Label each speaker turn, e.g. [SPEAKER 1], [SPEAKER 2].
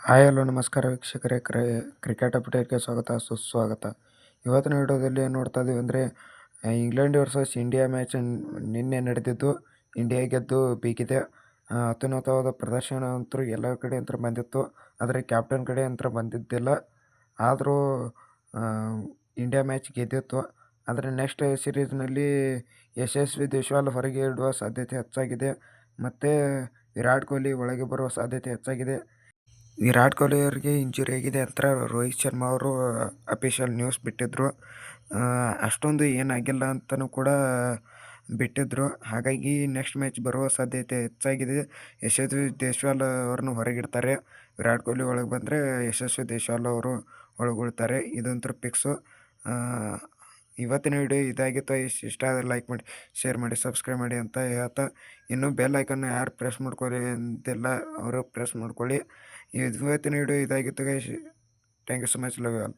[SPEAKER 1] Hi, hello, ನಮಸ್ಕಾರ ವೀಕ್ಷಕರೇ. ಕ್ರಿ, ಕ್ರಿಕೆಟ್ ಅಪ್ಡೇಟ್ಗೆ ಸ್ವಾಗತ, ಸುಸ್ವಾಗತ. ಇವತ್ತಿನ ವಿಡಿಯೋದಲ್ಲಿ ಏನು ನೋಡ್ತಾ ಇದ್ದೀವಿ ಅಂದರೆ ಇಂಗ್ಲೆಂಡ್ ವರ್ಸಸ್ ಇಂಡಿಯಾ ಮ್ಯಾಚ್ ನಿನ್ನೆ ನಡೆದಿದ್ದು, ಇಂಡಿಯಾ ಗೆದ್ದು ಬೀಗಿದೆ. ಅತ್ಯುನ್ನತವಾದ ಪ್ರದರ್ಶನ ಅಂತೂ ಎಲ್ಲ ಕಡೆ ಅಂತ ಬಂದಿತ್ತು. ಆದರೆ ಕ್ಯಾಪ್ಟನ್ ಕಡೆ ಅಂತ ಬಂದಿದ್ದಿಲ್ಲ. ಆದರೂ ಇಂಡಿಯಾ ಮ್ಯಾಚ್ ಗೆದ್ದಿತ್ತು. ಆದರೆ ನೆಕ್ಸ್ಟ್ ಸೀರೀಸ್ನಲ್ಲಿ ಯಶಸ್ವಿ ದೇಶ್ವಾಲ್ ಹೊರಗೆ ಇಡುವ ಸಾಧ್ಯತೆ ಹೆಚ್ಚಾಗಿದೆ. ಮತ್ತು ವಿರಾಟ್ ಕೊಹ್ಲಿ ಒಳಗೆ ಬರುವ ಸಾಧ್ಯತೆ ಹೆಚ್ಚಾಗಿದೆ. ವಿರಾಟ್ ಕೊಹ್ಲಿ ಅವರಿಗೆ ಇಂಜುರಿ ಆಗಿದೆ ಅಂತ ರೋಹಿತ್ ಶರ್ಮಾ ಅವರು ಅಫಿಷಿಯಲ್ ನ್ಯೂಸ್ ಬಿಟ್ಟಿದ್ದರು ಅಷ್ಟೊಂದು ಏನಾಗಿಲ್ಲ ಅಂತಲೂ ಕೂಡ ಬಿಟ್ಟಿದ್ದರು ಹಾಗಾಗಿ ನೆಕ್ಸ್ಟ್ ಮ್ಯಾಚ್ ಬರುವ ಸಾಧ್ಯತೆ ಹೆಚ್ಚಾಗಿದೆ. ಯಶಸ್ವಿ ದೇಶ್ವಾಲ್ ಅವ್ರನ್ನ ಹೊರಗಿಡ್ತಾರೆ. ವಿರಾಟ್ ಕೊಹ್ಲಿ ಒಳಗೆ ಬಂದರೆ ಯಶಸ್ವಿ ದೇಶ್ವಾಲ್ ಅವರು ಒಳಗೊಳ್ತಾರೆ. ಇದಂತೂ ಫಿಕ್ಸು ಇವತ್ತಿನ ವಿಡಿಯೋ ಇದಾಗಿತ್ತು. ಇಷ್ಟು ಇಷ್ಟ ಆದರೆ ಲೈಕ್ ಮಾಡಿ ಶೇರ್ ಮಾಡಿ ಸಬ್ಸ್ಕ್ರೈಬ್ ಮಾಡಿ ಅಂತ ಹೇಳ್ತಾ. ಇನ್ನೂ ಬೆಲ್ ಐಕನ್ನ ಯಾರು ಪ್ರೆಸ್ ಮಾಡ್ಕೊಳ್ಳಿ ಅಂತೆಲ್ಲ ಅವರು ಪ್ರೆಸ್ ಮಾಡ್ಕೊಳ್ಳಿ. ಇವತ್ತಿನ ವಿಡಿಯೋ ಇದಾಗಿತ್ತು guys thank you so much love you all